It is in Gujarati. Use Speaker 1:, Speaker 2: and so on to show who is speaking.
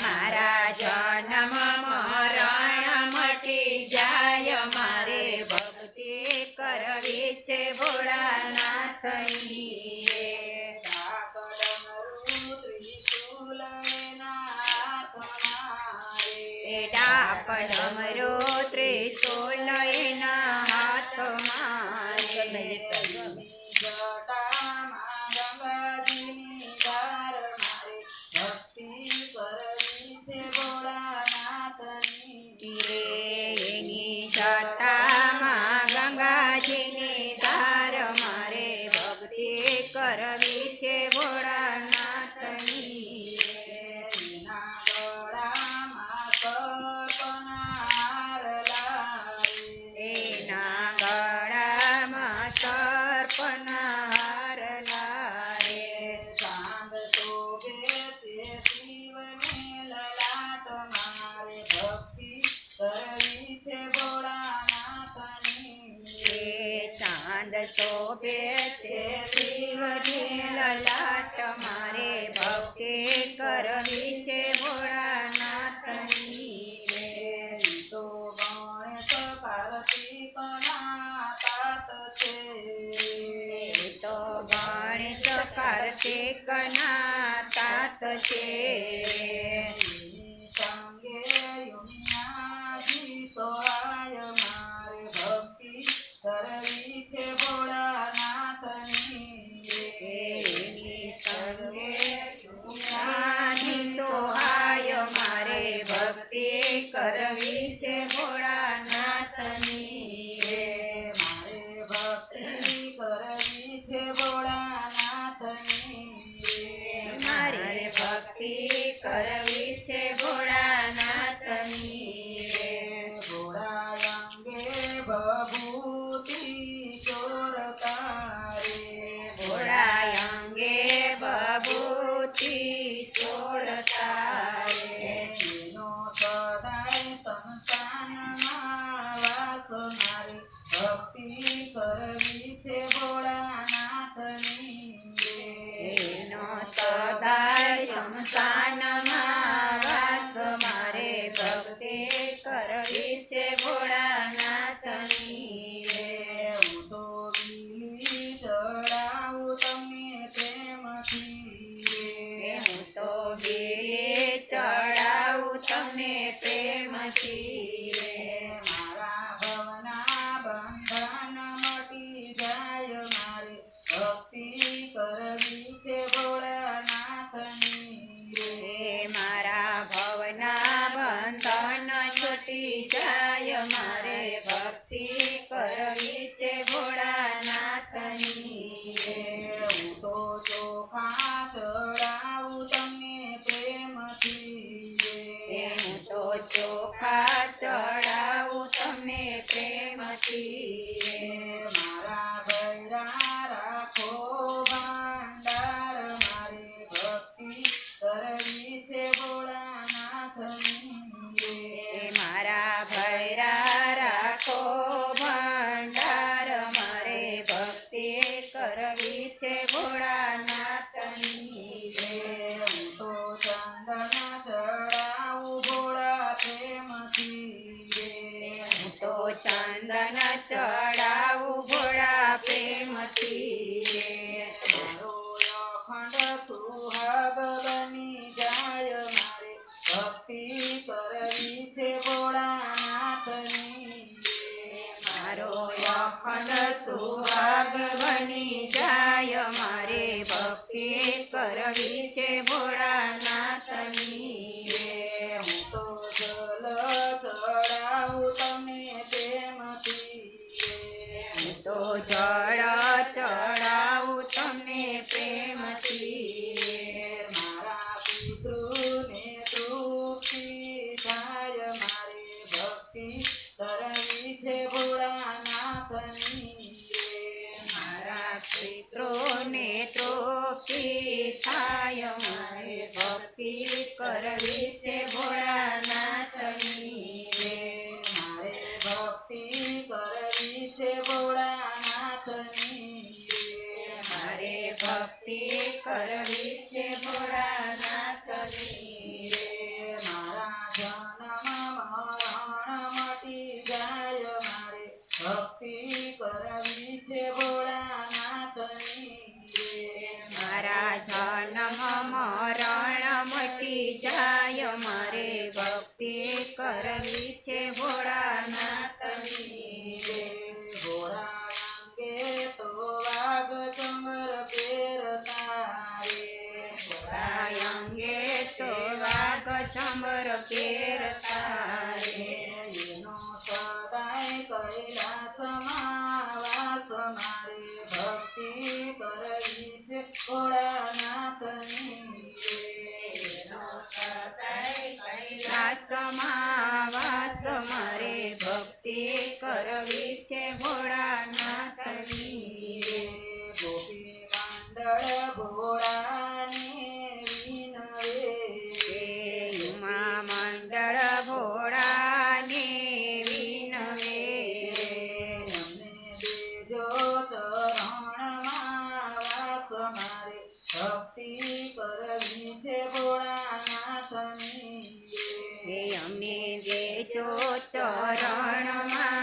Speaker 1: મારા જન્મ મરણ મટી જાય, મારે ભક્તિ કરવી છે ભોળાનાથની રે. એ ડાકણ ડમરો ત્રિશૂલ કરવી છે ભોળાનાથની શોભે છે. શિવજી લલાટ મારે ભક્તિ કરવી છે ભોળાનાથની રે. છે. તો ગણેશ કાર્તિકના તાત છે.
Speaker 2: કરવી છે ભોળાનાથની
Speaker 1: રે.
Speaker 2: મારે ભક્તિ કરવી છે ભોળાનાથની
Speaker 1: મારે ભક્તિ કરવી
Speaker 2: ભક્તિ કરવી છે ભોળાનાથની
Speaker 1: સદાય શમશાનમાં વાસ મારે ભક્તિ કરવી છે ભોળાનાથની.
Speaker 2: હું તો બીલી ચડાવું તમને પ્રેમથી
Speaker 1: હું તો બીલે ચડાવું તમને પ્રેમથી
Speaker 2: કરવી છે ભોળાનાથની રે. હું તો ચંદન ચડાવું ભોળા પ્રેમથી રે
Speaker 1: હું તો ચંદન ચડાવું ભોળા પ્રેમથી રે.
Speaker 2: મારો અખંડ સુહાગ બની
Speaker 1: અખંડ આગ બની જાય મારે ભક્તિ કરવી છે ભોળાનાથની
Speaker 2: મિત્રોને તૃપ્તિ થાય મારે ભક્તિ કરવી છે ભોળાનાથની
Speaker 1: મારે ભક્તિ કરવી છે ભોળાનાથની
Speaker 2: મારે ભક્તિ કરવી છે ભોળાનાથની રે ઘોડા અંગે તો વાગ ચમર પહેરતા રે
Speaker 1: ભોળા અંગે તો વાગ ચમર પહેરતા રે
Speaker 2: એનો સદાય કૈલાસમાં વાસ મારે. ભક્તિ કરવી છે ભોળાનાથની.
Speaker 1: કૈલાસમાં વાસ મારે ભક્તિ કરવી છે ભોળાનાથની.
Speaker 2: ભોળાનાથની